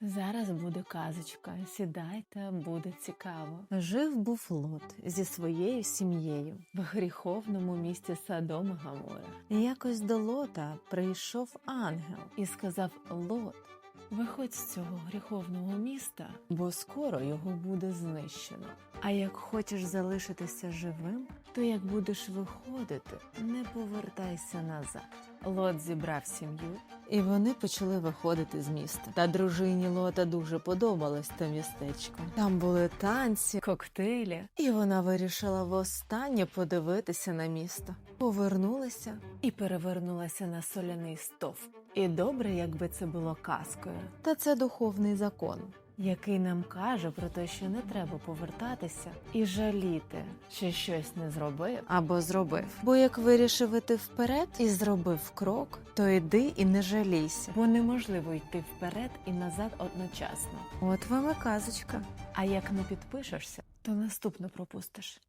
Зараз буде казочка. Сідайте, буде цікаво. Жив був Лот зі своєю сім'єю. В гріховному місті Содом і Гамора. Якось до Лота прийшов ангел, І сказав Лот: Виходь з цього гріховного міста, бо скоро його буде знищено. А як хочеш залишитися живим, то як будеш виходити, не повертайся назад. Лот зібрав сім'ю І вони почали виходити з міста. Та дружині Лота дуже подобалось те містечко. Там були танці, коктейлі і вона вирішила востаннє подивитися на місто. Повернулися, і перевернулася на соляний стовп. І добре, якби це було казкою, та це духовний закон. Який нам каже про те, що не треба повертатися і жаліти, що щось не зробив. або зробив. Бо як вирішив іти вперед і зробив крок, то йди і не жалійся. Бо неможливо йти вперед і назад одночасно. От вам і казочка. А як не підпишешся, то наступно пропустиш.